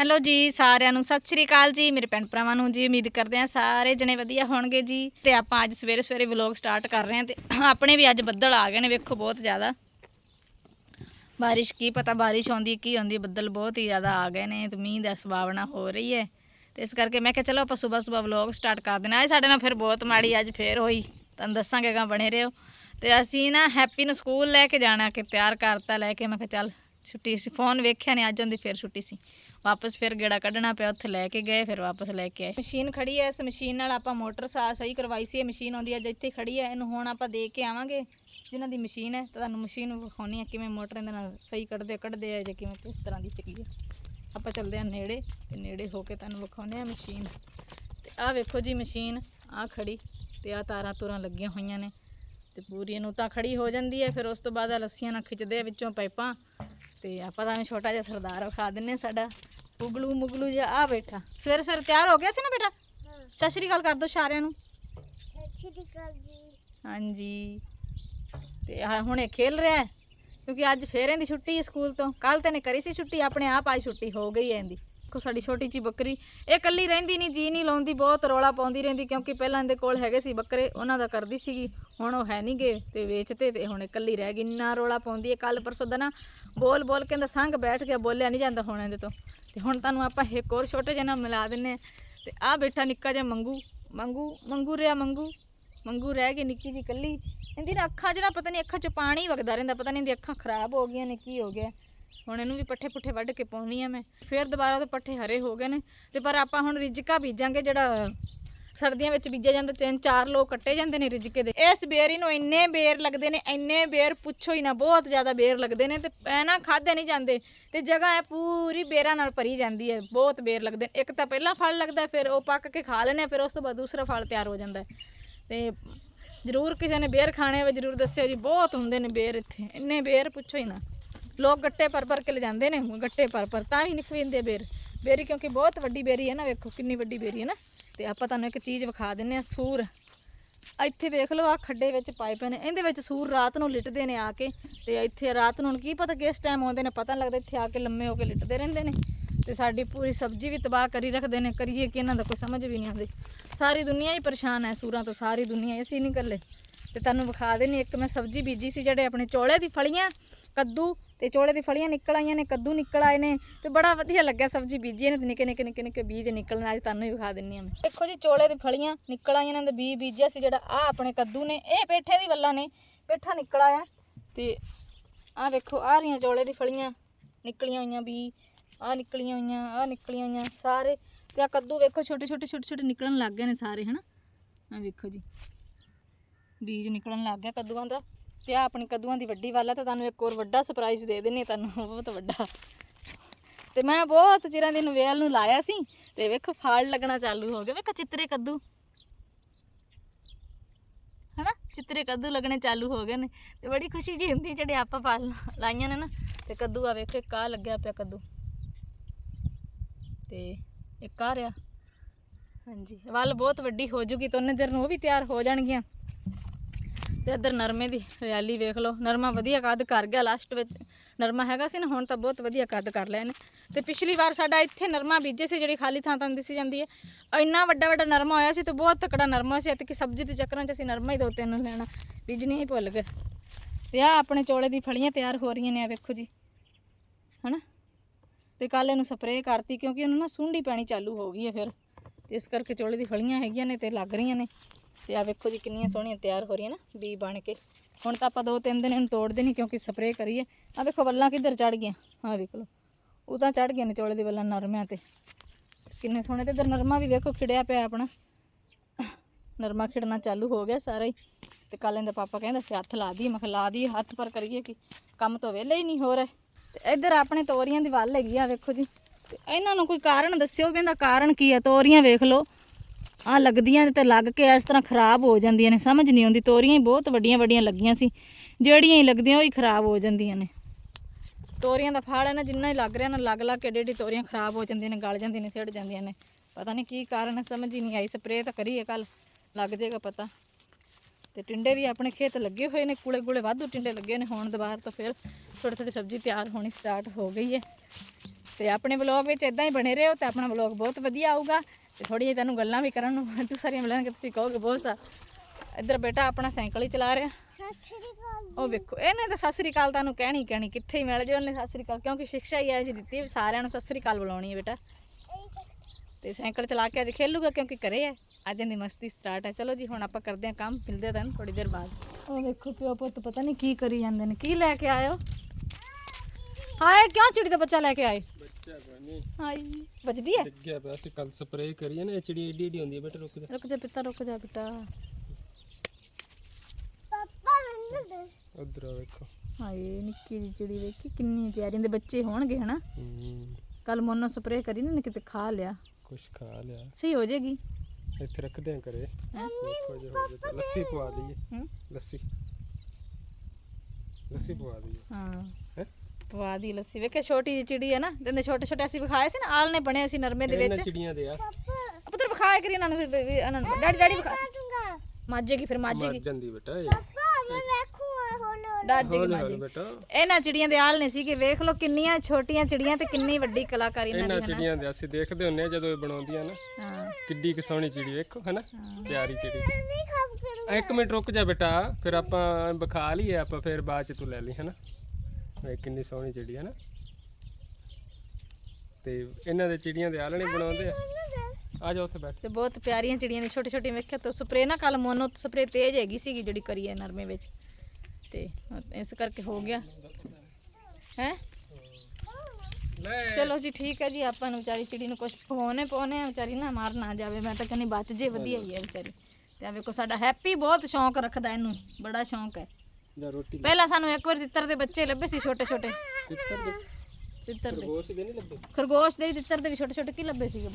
Hello ਜੀ, ਸਾਰਿਆਂ ਨੂੰ ਸਤਿ ਸ਼੍ਰੀ ਅਕਾਲ ਜੀ, ਮੇਰੇ ਭੈਣ ਭਰਾਵਾਂ ਨੂੰ ਜੀ, ਉਮੀਦ ਕਰਦੇ ਹਾਂ ਸਾਰੇ ਜਣੇ ਵਧੀਆ ਹੋਣਗੇ ਜੀ। ਤੇ ਆਪਾਂ ਅੱਜ ਸਵੇਰੇ ਸਵੇਰੇ ਵਲੌਗ ਸਟਾਰਟ ਕਰ ਰਹੇ ਹਾਂ ਤੇ ਆਪਣੇ ਵੀ ਅੱਜ ਬੱਦਲ ਆ ਗਏ ਨੇ, ਵੇਖੋ ਬਹੁਤ ਜ਼ਿਆਦਾ। ਬਾਰਿਸ਼, ਕੀ ਪਤਾ ਬਾਰਿਸ਼ ਆਉਂਦੀ, ਕੀ ਆਉਂਦੀ, ਬੱਦਲ ਬਹੁਤ ਹੀ ਜ਼ਿਆਦਾ ਆ ਗਏ ਨੇ, ਤੇ ਮੀਂਹ ਦਾ ਸੰਭਾਵਨਾ ਹੋ ਰਹੀ ਹੈ। ਤੇ ਇਸ ਕਰਕੇ ਮੈਂ ਕਿਹਾ ਚਲੋ ਆਪਾਂ ਸਵੇਰ ਸਵੇਰ ਵਲੌਗ ਸਟਾਰਟ ਕਰ ਦੇਣਾ ਅੱਜ ਸਾਡੇ ਨਾਲ ਫਿਰ ਬਹੁਤ ਮਾੜੀ ਅੱਜ ਫੇਰ ਹੋਈ। ਤੁਹਾਨੂੰ ਦੱਸਾਂਗੇ ਗਾ ਬਣੇ ਰਹੋ। ਤੇ ਅਸੀਂ ਨਾ ਹੈਪੀ ਨੂੰ ਸਕੂਲ ਲੈ ਕੇ ਜਾਣਾ, ਕਿ ਤਿਆਰ ਕਰਤਾ ਲੈ ਕੇ। ਮੈਂ ਕਿਹਾ ਚੱਲ ਛੁੱਟੀ ਸੀ, ਫੋਨ ਵੇਖਿਆ ਨੇ, ਅੱਜ ਉਹਦੀ ਫਿਰ ਛੁੱਟੀ ਸੀ। ਵਾਪਸ ਫਿਰ ਗੇੜਾ ਕੱਢਣਾ ਪਿਆ, ਉੱਥੇ ਲੈ ਕੇ ਗਏ, ਫਿਰ ਵਾਪਸ ਲੈ ਕੇ ਆਏ। ਮਸ਼ੀਨ ਖੜੀ ਹੈ ਇਸ ਮਸ਼ੀਨ ਨਾਲ ਆਪਾਂ ਮੋਟਰ ਸਾ, ਸਹੀ ਕਰਵਾਈ ਸੀ, ਇਹ ਮਸ਼ੀਨ ਆਉਂਦੀ ਹੈ ਅੱਜ ਇੱਥੇ ਖੜੀ ਹੈ ਇਹਨੂੰ ਹੁਣ ਆਪਾਂ ਦੇ ਕੇ ਆਵਾਂਗੇ, ਜਿਨ੍ਹਾਂ ਦੀ ਮਸ਼ੀਨ ਹੈ ਤਾਂ ਤੁਹਾਨੂੰ ਮਸ਼ੀਨ ਵਿਖਾਉਣੀ ਹੈ ਕਿਵੇਂ ਮੋਟਰ ਇਹਦੇ ਨਾਲ ਸਹੀ ਕੱਢਦੇ ਕੱਢਦੇ ਆ, ਜਾਂ ਕਿਵੇਂ ਕਿਸ ਤਰ੍ਹਾਂ ਦੀ ਚੱਲੀ ਹੈ ਆਪਾਂ ਚੱਲਦੇ ਹਾਂ ਨੇੜੇ, ਤੇ ਨੇੜੇ ਹੋ ਕੇ ਤੁਹਾਨੂੰ ਵਿਖਾਉਣੇ ਆ ਮਸ਼ੀਨ। ਤੇ ਆਹ ਵੇਖੋ ਜੀ ਮਸ਼ੀਨ, ਆਹ ਖੜੀ, ਤੇ ਆਹ ਤਾਰਾਂ ਤੁਰਾਂ ਲੱਗੀਆਂ ਹੋਈਆਂ ਨੇ, ਤੇ ਪੂਰੀ ਇਹਨੂੰ ਤਾਂ ਖੜੀ ਹੋ ਜਾਂਦੀ ਹੈ ਫਿਰ ਉਸ ਤੋਂ ਬਾਅਦ ਆਹ ਲੱਸੀਆਂ ਨਾਲ ਖਿੱਚਦੇ ਆ ਵਿੱਚੋਂ ਪਾਈਪਾਂ, ਤੇ ਆਪਾਂ ਤਾਂ ਛੋਟਾ ਜਿਹਾ ਸਰਦਾਰ ਵਿਖਾ ਦਿੰਨੇ ਆ ਸਾਡਾ। ਉਗਲੂ ਮੁਗਲੂ ਜਿਹਾ ਆ ਬੈਠਾ। ਸਵੇਰੇ ਸਵੇਰੇ ਤਿਆਰ ਹੋ ਗਿਆ ਸੀ ਨਾ ਬੇਟਾ? ਸਤਿ ਸ਼੍ਰੀ ਅਕਾਲ ਕਰ ਦੋ ਸਾਰਿਆਂ ਨੂੰ। ਹਾਂਜੀ। ਤੇ ਆਹ ਹੁਣੇ ਖੇਲ ਰਿਹਾ ਹੈ, ਕਿਉਂਕਿ ਅੱਜ ਫੇਰ ਇਹਦੀ ਛੁੱਟੀ ਹੈ ਸਕੂਲ ਤੋਂ। ਕੱਲ ਤੇ ਨੇ ਕਰੀ ਸੀ ਛੁੱਟੀ ਆਪਣੇ ਆਪ ਅੱਜ ਛੁੱਟੀ ਹੋ ਗਈ ਹੈ ਇਹਦੀ। ਕੋ ਸਾਡੀ ਛੋਟੀ ਜੀ ਬੱਕਰੀ ਇਹ ਕੱਲੀ ਰਹਿੰਦੀ ਨਹੀਂ ਜੀ ਨਹੀਂ ਲਾਉਂਦੀ ਬਹੁਤ ਰੌਲਾ ਪਾਉਂਦੀ ਰਹਿੰਦੀ ਕਿਉਂਕਿ ਪਹਿਲਾਂ ਇਹਦੇ ਕੋਲ ਹੈਗੇ ਸੀ ਬੱਕਰੇ ਉਹਨਾਂ ਦਾ ਕਰਦੀ ਸੀਗੀ ਹੁਣ ਉਹ ਹੈ ਨਹੀਂ ਗੇ ਤੇ ਵੇਚਤੇ ਤੇ ਹੁਣ ਇਹ ਕੱਲੀ ਰਹਿ ਗਈ ਇੰਨਾ ਰੌਲਾ ਪਾਉਂਦੀ ਹੈ। ਕੱਲ ਪਰਸੋਂ ਦਾ ਨਾ ਬੋਲ ਬੋਲ ਕੇ ਇਹਦਾ ਸੰਗ ਬੈਠ ਗਿਆ ਬੋਲਿਆ ਨਹੀਂ ਜਾਂਦਾ ਹੁਣ ਇਹਦੇ ਤੋਂ। ਤੇ ਹੁਣ ਤੁਹਾਨੂੰ ਆਪਾਂ ਇੱਕ ਹੋਰ ਛੋਟੇ ਜਿਹੇ ਨਾਲ ਮਿਲਾ ਦਿੰਨੇ ਆ ਤੇ ਆਹ ਬੈਠਾ ਨਿੱਕਾ ਜਿਹਾ ਮੰਗੂ। ਮੰਗੂ ਮੰਗੂ ਰਿਆ ਮੰਗੂ। ਮੰਗੂ ਰਹਿ ਗਈ ਨਿੱਕੀ ਜੀ ਕੱਲੀ ਇਹਦੀ ਨਾ ਅੱਖਾਂ ਜਿਹੜਾ ਪਤਾ ਨਹੀਂ, ਅੱਖਾਂ 'ਚ ਪਾਣੀ ਵਗਦਾ ਰਹਿੰਦਾ, ਪਤਾ ਨਹੀਂ ਇਹਦੀ ਅੱਖਾਂ ਖਰਾਬ ਹੋ ਗਈਆਂ ਨੇ, ਕੀ ਹੋ ਗਿਆ। ਹੁਣ ਇਹਨੂੰ ਵੀ ਪੱਠੇ ਪੁੱਠੇ ਵੱਢ ਕੇ ਪਾਉਣੀ ਆ ਮੈਂ। ਫਿਰ ਦੁਬਾਰਾ ਤੋਂ ਪੱਠੇ ਹਰੇ ਹੋ ਗਏ ਨੇ। ਤੇ ਪਰ ਆਪਾਂ ਹੁਣ ਰਿਜਕਾ ਬੀਜਾਂਗੇ ਜਿਹੜਾ ਸਰਦੀਆਂ ਵਿੱਚ ਬੀਜਿਆ ਜਾਂਦਾ ਤਿੰਨ ਚਾਰ ਲੋਕ ਕੱਟੇ ਜਾਂਦੇ ਨੇ ਰਿਜਕੇ ਦੇ। ਇਸ ਬੇਰੀ ਨੂੰ ਇੰਨੇ ਬੇਰ ਲੱਗਦੇ ਨੇ ਇੰਨੇ ਬੇਰ ਪੁੱਛੋ ਹੀ ਨਾ ਬਹੁਤ ਜ਼ਿਆਦਾ ਬੇਰ ਲੱਗਦੇ ਨੇ ਤੇ ਐ ਨਾ ਖਾਦੇ ਨਹੀਂ ਜਾਂਦੇ ਤੇ ਜਗ੍ਹਾ ਹੈ ਪੂਰੀ ਬੇਰਾਂ ਨਾਲ ਭਰੀ ਜਾਂਦੀ ਹੈ ਬਹੁਤ ਬੇਰ ਲੱਗਦੇ ਨੇ। ਇੱਕ ਤਾਂ ਪਹਿਲਾਂ ਫਲ ਲੱਗਦਾ ਫਿਰ ਉਹ ਪੱਕ ਕੇ ਖਾ ਲੈਨੇ ਆ, ਫਿਰ ਉਸ ਤੋਂ ਬਾਅਦ ਦੂਸਰਾ ਫਲ ਤਿਆਰ ਹੋ ਜਾਂਦਾ ਹੈ ਤੇ ਜ਼ਰੂਰ ਕਿਸੇ ਨੇ ਬੇਰ ਖਾਣੇ ਹੋਵੇ ਜ਼ਰੂਰ ਦੱਸਿਓ ਜੀ ਬਹੁਤ ਹੁੰਦੇ ਨੇ ਬੇਰ ਇੱਥੇ ਇੰਨੇ ਬੇਰ ਪੁੱਛੋ ਹੀ ਨਾ। ਲੋਕ ਗੱਟੇ ਪਰ ਪਰ ਕੇ ਲਿਜਾਂਦੇ ਨੇ ਗੱਟੇ ਪਰ ਪਰ ਤਾਂ ਵੀ ਨਿਕਲ ਜਾਂਦੇ ਬੇਰ। ਬੇਰੀ ਕਿਉਂਕਿ ਬਹੁਤ ਵੱਡੀ ਬੇਰੀ ਹੈ ਨਾ ਵੇਖੋ ਕਿੰਨੀ ਵੱਡੀ ਬੇਰੀ ਹੈ ਨਾ। ਤੇ ਆਪਾਂ ਤੁਹਾਨੂੰ ਇੱਕ ਚੀਜ਼ ਵਿਖਾ ਦਿੰਨੇ ਆ ਸੂਰ। ਇੱਥੇ ਵੇਖ ਲਓ ਆ ਖੱਡੇ ਵਿੱਚ ਪਾਈਪ ਨੇ। ਇਹਦੇ ਵਿੱਚ ਸੂਰ ਰਾਤ ਨੂੰ ਲਿਟਦੇ ਨੇ ਆ ਕੇ। ਤੇ ਇੱਥੇ ਰਾਤ ਨੂੰ ਹੁਣ ਕੀ ਪਤਾ ਕਿਸ ਟਾਈਮ ਆਉਂਦੇ ਨੇ, ਪਤਾ ਨਹੀਂ ਲੱਗਦਾ, ਇੱਥੇ ਆ ਕੇ ਲੰਮੇ ਹੋ ਕੇ ਲਿਟਦੇ ਰਹਿੰਦੇ ਨੇ। ਤੇ ਸਾਡੀ ਪੂਰੀ ਸਬਜ਼ੀ ਵੀ ਤਬਾਹ ਕਰੀ ਰੱਖਦੇ ਨੇ। ਕਰੀਏ ਕਿ ਇਹਨਾਂ ਦਾ ਕੋਈ ਸਮਝ ਵੀ ਨਹੀਂ ਆਉਂਦੀ। ਸਾਰੀ ਦੁਨੀਆ ਹੀ ਪਰੇਸ਼ਾਨ ਹੈ ਸੂਰਾਂ ਤੋਂ, ਸਾਰੀ ਦੁਨੀਆ ਅਸੀਂ ਨਹੀਂ ਇਕੱਲੇ। ਤੇ ਤੁਹਾਨੂੰ ਵਿਖਾ ਦੇਣੀ ਇੱਕ ਮੈਂ ਸਬਜ਼ੀ ਬੀਜੀ ਸੀ ਜਿਹੜੇ ਆਪਣੇ ਚੋਲੇ ਦੀ ਫਲੀਆਂ, ਕੱਦੂ ਤੇ ਚੋਲੇ ਦੀ ਫਲੀਆਂ ਨਿਕਲ ਆਈਆਂ ਨੇ, ਕੱਦੂ ਨਿਕਲ ਆਏ ਨੇ ਤੇ ਬੜਾ ਵਧੀਆ ਲੱਗਿਆ ਸਬਜ਼ੀ ਬੀਜੀ ਨੇ ਤੇ ਨਿੱਕੇ ਨਿੱਕੇ ਨਿੱਕੇ ਨਿੱਕੇ ਬੀਜ ਨਿਕਲਣ ਅੱਜ ਤੁਹਾਨੂੰ ਵੀ ਵਿਖਾ ਦਿੰਨੀ ਆ ਮੈਂ। ਦੇਖੋ ਜੀ, ਚੋਲੇ ਦੀ ਫਲੀਆਂ ਨਿਕਲ ਆਈਆਂ ਨੇ ਤੇ ਬੀਜ ਬੀਜਿਆ ਸੀ ਜਿਹੜਾ ਆ ਆਪਣੇ ਕੱਦੂ ਨੇ, ਇਹ ਪੇਠੇ ਦੀ ਵੱਲਾਂ ਨੇ, ਪੇਠਾ ਨਿਕਲ ਆਇਆ ਤੇ ਆ ਵੇਖੋ ਆ ਰਹੀਆਂ ਚੋਲੇ ਦੀ ਫਲੀਆਂ, ਨਿਕਲੀਆਂ ਹੋਈਆਂ ਵੀ ਆ ਨਿਕਲੀਆਂ ਹੋਈਆਂ ਆ ਨਿਕਲੀਆਂ ਹੋਈਆਂ ਸਾਰੇ ਤੇ ਆ ਕੱਦੂ ਵੇਖੋ, ਛੋਟੇ ਛੋਟੇ ਛੋਟੇ ਛੋਟੇ ਨਿਕਲਣ ਲੱਗ ਗਏ ਨੇ ਸਾਰੇ, ਹਨਾ? ਆ ਵੇਖੋ ਜੀ ਬੀਜ ਨਿਕਲਣ ਲੱਗ ਗਿਆ ਕੱਦੂਆਂ ਦਾ ਤੇ ਆ ਆਪਣੀ ਕੱਦੂਆਂ ਦੀ ਵੱਡੀ ਵੱਲ ਆ ਤੇ ਤੁਹਾਨੂੰ ਇੱਕ ਹੋਰ ਵੱਡਾ ਸਰਪ੍ਰਾਈਜ਼ ਦੇ ਦਿੰਨੇ ਤੁਹਾਨੂੰ ਬਹੁਤ ਵੱਡਾ। ਤੇ ਮੈਂ ਬਹੁਤ ਚਿਰਾਂ ਦੀ ਨਵੇਲ ਨੂੰ ਲਾਇਆ ਸੀ ਤੇ ਵੇਖੋ ਫਾਲ ਲੱਗਣਾ ਚਾਲੂ ਹੋ ਗਿਆ। ਵੇਖੋ ਚਿੱਤਰੇ ਕੱਦੂ। ਹਨਾ? ਚਿੱਤਰੇ ਕੱਦੂ ਲੱਗਣੇ ਚਾਲੂ ਹੋ ਗਏ ਨੇ ਤੇ ਬੜੀ ਖੁਸ਼ੀ ਜੀ ਹੁੰਦੀ ਜਿਹੜੇ ਆਪਾਂ ਫਲ ਲਾਈਆਂ ਨੇ ਨਾ, ਤੇ ਕੱਦੂ ਆ ਵੇਖੋ, ਇੱਕ ਆਹ ਲੱਗਿਆ ਪਿਆ ਕੱਦੂ। ਤੇ ਇੱਕ ਆ ਰਿਹਾ। ਹਾਂਜੀ, ਵੱਲ ਬਹੁਤ ਵੱਡੀ ਹੋ ਜੂਗੀ ਤਾਂ ਉਹਨੇ ਦੇਰ ਨੂੰ ਉਹ ਵੀ ਤਿਆਰ ਹੋ ਜਾਣਗੀਆਂ। ਤੇ ਇੱਧਰ ਨਰਮੇ ਦੀ ਹਰਿਆਲੀ ਵੇਖ ਲਓ। ਨਰਮਾ ਵਧੀਆ ਕੱਦ ਕਰ ਗਿਆ ਲਾਸਟ ਵਿੱਚ। ਨਰਮਾ ਹੈਗਾ ਸੀ ਨਾ, ਹੁਣ ਤਾਂ ਬਹੁਤ ਵਧੀਆ ਕੱਦ ਕਰ ਲਿਆ ਇਹਨੇ। ਤੇ ਪਿਛਲੀ ਵਾਰ ਸਾਡਾ ਇੱਥੇ ਨਰਮਾ ਬੀਜੇ ਸੀ, ਜਿਹੜੀ ਖਾਲੀ ਥਾਂ ਤੁਹਾਨੂੰ ਦਿਸੀ ਜਾਂਦੀ ਹੈ। ਇੰਨਾ ਵੱਡਾ ਵੱਡਾ ਨਰਮਾ ਹੋਇਆ ਸੀ ਤੇ ਬਹੁਤ ਤਕੜਾ ਨਰਮਾ ਸੀ। ਤੇ ਕਿ ਸਬਜ਼ੀ ਦੇ ਚੱਕਰਾਂ 'ਚ ਅਸੀਂ ਨਰਮਾ ਹੀ ਦੋ ਤਿੰਨ ਲੈਣਾ। ਬੀਜਣੀ ਹੀ ਭੁੱਲ ਗਏ। ਤੇ ਆ ਆਪਣੇ ਚੋਲੇ ਦੀ ਫਲੀਆਂ ਤਿਆਰ ਹੋ ਰਹੀਆਂ ਨੇ ਆ, ਵੇਖੋ ਜੀ। ਹਨਾ? ਤੇ ਕੱਲ ਇਹਨੂੰ ਸਪਰੇਅ ਕਰਤੀ, ਕਿਉਂਕਿ ਉਹਨੂੰ ਨਾ ਸੁੰਡੀ ਪੈਣੀ ਚਾਲੂ ਹੋ ਗਈ ਹੈ ਫਿਰ। ਤੇ ਇਸ ਕਰਕੇ ਚੋਲੇ ਦੀ ਫਲੀਆਂ ਹੈਗੀਆਂ ਨੇ ਤੇ ਲੱਗ ਰਹੀਆਂ ਨੇ। ਤੇ ਆ ਵੇਖੋ ਜੀ ਕਿੰਨੀਆਂ ਸੋਹਣੀਆਂ ਤਿਆਰ ਹੋ ਰਹੀਆਂ ਨਾ ਬੀ ਬਣ ਕੇ। ਹੁਣ ਤਾਂ ਆਪਾਂ ਦੋ ਤਿੰਨ ਦਿਨ ਇਹਨੂੰ ਤੋੜਦੇ ਨਹੀਂ ਕਿਉਂਕਿ ਸਪਰੇਅ ਕਰੀਏ। ਆ ਵੇਖੋ ਵੱਲਾਂ ਕਿੱਧਰ ਚੜ ਗਈਆਂ। ਆ ਵੇਖ ਲਓ। ਉਹ ਤਾਂ ਚੜ ਗਈਆਂ ਨਿਚੋਲੇ ਦੀ ਵੱਲਾਂ ਨਰਮਿਆਂ ਤੇ। ਕਿੰਨੇ ਸੋਹਣੇ ਤੇ ਇਧਰ ਨਰਮਾ ਵੀ ਵੇਖੋ ਖਿੜਿਆ ਪਿਆ ਆਪਣਾ। ਨਰਮਾ ਖਿੜਨਾ ਚਾਲੂ ਹੋ ਗਿਆ ਸਾਰਾ ਹੀ। ਤੇ ਕੱਲ ਇਹਦਾ ਪਾਪਾ ਕਹਿੰਦਾ ਸੀ, ਹੱਥ ਲਾ ਦੀ ਮੈਂ ਕਿਹਾ, ਲਾ ਦੀ ਹੱਥ ਪਰ ਕਰੀਏ ਕਿ? ਕੰਮ ਤੋਂ ਵਿਹਲੇ ਹੀ ਨਹੀਂ ਹੋ ਰਹੇ। ਤੇ ਇੱਧਰ ਆਪਣੇ ਤੋਰੀਆਂ ਦੀ ਵੱਲ ਹੈਗੀ ਆ ਵੇਖੋ ਜੀ। ਇਹਨਾਂ ਨੂੰ ਕੋਈ ਕਾਰਨ ਦੱਸਿਓ ਵੀ ਇਹਦਾ ਕਾਰਨ ਕੀ ਹੈ ਤੋਰੀਆਂ ਵੇਖ ਲਓ। ਆ ਲੱਗਦੀਆਂ ਨੇ ਤੇ ਲੱਗ ਕੇ ਇਸ ਤਰ੍ਹਾਂ ਖਰਾਬ ਹੋ ਜਾਂਦੀਆਂ ਨੇ। ਸਮਝ ਨਹੀਂ ਆਉਂਦੀ, ਤੋਰੀਆਂ ਹੀ ਬਹੁਤ ਵੱਡੀਆਂ ਵੱਡੀਆਂ ਲੱਗੀਆਂ ਸੀ। ਜਿਹੜੀਆਂ ਹੀ ਲੱਗਦੀਆਂ, ਉਹ ਹੀ ਖਰਾਬ ਹੋ ਜਾਂਦੀਆਂ ਨੇ। ਤੋਰੀਆਂ ਦਾ ਫਲ ਹੈ ਨਾ, ਜਿੰਨਾ ਹੀ ਲੱਗ ਰਿਹਾ ਨਾ, ਲੱਗ ਲੱਗ ਕੇ ਡੇਡੀ ਤੋਰੀਆਂ ਖਰਾਬ ਹੋ ਜਾਂਦੀਆਂ ਨੇ, ਗਲ ਜਾਂਦੀਆਂ ਨੇ, ਸਿੜ ਜਾਂਦੀਆਂ ਨੇ। ਪਤਾ ਨਹੀਂ ਕੀ ਕਾਰਨ ਹੈ, ਸਮਝ ਹੀ ਨਹੀਂ ਆਈ। ਸਪਰੇਅ ਤਾਂ ਕਰੀਏ ਕੱਲ ਲੱਗ ਜਾਏਗਾ ਪਤਾ। ਤੇ ਟਿੰਡੇ ਵੀ ਆਪਣੇ ਖੇਤ ਲੱਗੇ ਹੋਏ ਨੇ, ਕੂਲੇ ਕੂਲੇ ਵਾਧੂ ਟਿੰਡੇ ਲੱਗੇ ਨੇ ਹੁਣ ਦੁਬਾਰਾ ਤੋਂ ਫਿਰ ਥੋੜੀ ਥੋੜੀ ਸਬਜ਼ੀ ਤਿਆਰ ਹੋਣੀ ਸਟਾਰਟ ਹੋ ਗਈ ਹੈ। ਤੇ ਆਪਣੇ ਵਲੌਗ ਵਿੱਚ ਇਦਾਂ ਹੀ ਬਣੇ ਰਹੋ ਤੇ ਆਪਣਾ ਵਲੌਗ ਬਹੁਤ ਵਧੀਆ ਆਊਗਾ। ਤੇ ਜਿਹੀ ਤੈਨੂੰ ਗੱਲਾਂ ਵੀ ਕਰਨ ਨੂੰ ਤੂੰ ਸਾਰੀਆਂ ਮਿਲਣਗੇ ਤੁਸੀਂ ਕਹੋਗੇ, ਬਹੁਤ ਸਾ ਇੱਧਰ ਬੇਟਾ ਆਪਣਾ ਸਾਈਕਲ ਹੀ ਚਲਾ ਰਿਹਾ। ਉਹ ਵੇਖੋ, ਇਹਨੇ ਤਾਂ ਸਤਿ ਸ੍ਰੀ ਅਕਾਲ ਤੁਹਾਨੂੰ ਕਹਿਣੀ ਕਹਿਣੀ, ਕਿੱਥੇ ਹੀ ਮਿਲ ਜੇ ਉਹਨੇ ਸਤਿ ਸ੍ਰੀ ਅਕਾਲ, ਕਿਉਂਕਿ ਸਿੱਖਿਆ ਹੀ ਇਹ ਜੀ ਦਿੱਤੀ ਵੀ ਸਾਰਿਆਂ ਨੂੰ ਸਤਿ ਸ੍ਰੀ ਅਕਾਲ ਬੁਲਾਉਣੀ ਹੈ ਬੇਟਾ। ਤੇ ਸਾਈਕਲ ਚਲਾ ਕੇ ਅੱਜ ਖੇਲੂਗਾ, ਕਿਉਂਕਿ ਘਰੇ ਹੈ। ਅੱਜ ਇਹਦੀ ਮਸਤੀ ਸਟਾਰਟ ਹੈ। ਚਲੋ ਜੀ, ਹੁਣ ਆਪਾਂ ਕਰਦੇ ਹਾਂ ਕੰਮ, ਮਿਲਦੇ ਹਾਂ ਤੁਹਾਨੂੰ ਥੋੜੀ ਦੇਰ ਬਾਅਦ। ਉਹ ਵੇਖੋ ਪਿਓ ਪੁੱਤ, ਪਤਾ ਨਹੀਂ ਕੀ ਕਰੀ ਜਾਂਦੇ ਨੇ, ਕੀ ਲੈ ਕੇ ਆਇਓ? ਹਾਏ ਕਿਉਂ ਚਿੜੀ ਦਾ ਬੱਚਾ ਲੈ ਕੇ ਆਏ? ਬੱਚਾ ਬਣੀ ਹਾਈ ਵੱਜਦੀ ਹੈ ਲੱਗਿਆ ਪਿਆ ਸੀ ਕੱਲ ਸਪਰੇਅ ਕਰੀਏ ਨਾ ਇਹ ਚਿੜੀ ਏਡੀ ਏਡੀ ਹੁੰਦੀ ਹੈ ਬੇਟਾ ਰੁਕ ਜਾ। ਰੁਕ ਜਾ ਪਿੱਤਾ ਰੁਕ ਜਾ ਬੇਟਾ। ਉਧਰ ਆ ਵੇਖੋ। ਹਾਏ ਨਿੱਕੀ ਜਿਹੀ ਚਿੜੀ ਵੇਖੀ ਕਿੰਨੀ ਪਿਆਰੀ। ਇਹਦੇ ਬੱਚੇ ਹੋਣਗੇ ਹਨਾ? ਹੂੰ। ਕੱਲ ਮੋਨੋ ਸਪਰੇਅ ਕਰੀ ਨਾ ਕਿਤੇ ਖਾ ਲਿਆ। ਕੁਛ ਖਾ ਲਿਆ। ਸਹੀ ਹੋ ਜਾਏਗੀ। ਇੱਥੇ ਰੱਖਦੇ ਆ ਕਰੇ ਵੇਖੋ ਜੇ ਹੋ ਜਾਏ ਲੱਸੀ ਪਵਾ ਦਈਏ। ਹੂੰ? ਲੱਸੀ। ਲੱਸੀ ਪਵਾ ਦਈਏ। ਹਾਂ। ਹੈ? ਪਵਾ ਦੀ ਲੱਸੀ। ਵੇਖੇ ਛੋਟੀ ਜਿਹੀ ਚਿੜੀ ਹੈ ਨਾ ਕਹਿੰਦੇ ਛੋਟੇ ਛੋਟੇ ਅਸੀਂ ਵਿਖਾਏ ਸੀ ਨਾ ਆਲ ਨੇ ਬਣੇ ਸੀ ਨਰਮੇ ਦੇ ਇਹਨਾਂ ਵਿੱਚ। ਚਿੜੀਆਂ ਦੇ ਆ। ਪੁੱਤਰ ਵਿਖਾਏ ਕਰੀ ਇਹਨਾਂ ਨੂੰ ਵੀ- ਇਹਨਾਂ ਨੂੰ। ਡੈਡੀ ਡੈਡੀ ਵਿਖਾ ਮਾਜੇਗੀ। ਫਿਰ ਮਰ ਮਾਜੇਗੀ ਜਾਂਦੀ ਬੇਟਾ ਇਹ। ਡਾਜੇਗੀ ਹੌਲੀ ਹੌਲੀ ਮਾਜੇਗੀ ਬੇਟਾ। ਇਹਨਾਂ ਚਿੜੀਆਂ ਦੇ ਆਲ ਨੇ ਸੀਗੇ ਵੇਖ ਲਓ ਕਿੰਨੀਆਂ ਛੋਟੀਆਂ ਚਿੜੀਆਂ ਤੇ ਕਿੰਨੀ ਵੱਡੀ ਕਲਾਕਾਰੀ ਇਹਨਾਂ ਇਹਨਾਂ ਦੀ ਹੈ ਚਿੜੀਆਂ ਦੇ ਅਸੀਂ ਦੇਖਦੇ ਹੁੰਨੇ ਆ ਜਦੋਂ ਇਹ ਬਣਾਉਂਦੀਆਂ ਨਾ। ਹਾਂ। ਕਿੱਡੀ ਕਿ ਸੋਹਣੀ ਚਿੜੀ ਵੇਖੋ ਹੈਨਾ? ਪਿਆਰੀ ਚਿੜੀ। ਇੱਕ ਮਿੰਟ ਰੁਕ ਜਾ ਬੇਟਾ ਫਿਰ ਆਪਾਂ ਵਿਖਾ ਲਈਏ ਆਪਾਂ ਫਿਰ ਬਾਅਦ ਚ ਤੂੰ ਲੈ ਲਈ ਹੈਨਾ? ਵੇਖ ਕਿੰਨੀ ਸੋਹਣੀ ਚਿੜੀ ਹੈ ਨਾ। ਤੇ ਇਹਨਾਂ ਦੇ ਚਿੜੀਆਂ ਦੇ ਆਲਣੇ ਬਣਾਉਂਦੇ ਆ। ਆ ਜਾ ਉੱਥੇ ਬੈਠ ਤੇ ਬਹੁਤ ਪਿਆਰੀਆਂ ਚਿੜੀਆਂ ਨੇ ਛੋਟੇ ਛੋਟੇ ਵੇਖਿਆ ਤਾਂ ਸਪਰੇ ਨਾ ਕੱਲ ਮੋਨੋ ਸਪਰੇ ਤੇਜ਼ ਹੈਗੀ ਸੀਗੀ ਜਿਹੜੀ ਕਰੀ ਹੈ ਨਰਮੇ ਵਿੱਚ। ਤੇ ਇਸ ਕਰਕੇ ਹੋ ਗਿਆ। ਹੈ? ਚਲੋ ਜੀ ਠੀਕ ਹੈ ਜੀ ਆਪਾਂ ਨੂੰ ਵਿਚਾਰੀ ਚਿੜੀ ਨੂੰ ਕੁਝ ਪਾਉਣੇ ਆ ਵਿਚਾਰੀ ਨਾ ਮਾਰ ਨਾ ਜਾਵੇ। ਮੈਂ ਤਾਂ ਕਹਿੰਦੀ ਬਚ ਜੇ ਵਧੀਆ ਹੀ ਹੈ ਵਿਚਾਰੀ। ਤੇ ਆ ਵੇਖੋ ਸਾਡਾ ਹੈਪੀ ਬਹੁਤ ਸ਼ੌਂਕ ਰੱਖਦਾ ਇਹਨੂੰ ਬੜਾ ਸ਼ੌਂਕ ਹੈ। ਜਾ ਰੋਟੀ ਲੈ। ਪਹਿਲਾਂ ਸਾਨੂੰ ਇੱਕ ਵਾਰ ਤਿੱਤਰ ਦੇ ਬੱਚੇ ਲੱਭੇ ਸੀ ਛੋਟੇ ਛੋਟੇ। ਤਿੱਤਰ ਦੇ? ਤਿੱਤਰ ਦੇ। ਗੋਸ਼ ਦੇ ਨਹੀਂ ਲੱਭੇ? ਖਰਗੋਸ਼ ਦੇ ਤਿੱਤਰ ਦੇ ਵੀ ਛੋਟੇ ਛੋਟੇ ਕੀ ਲੱਭੇ ਸੀਗੇ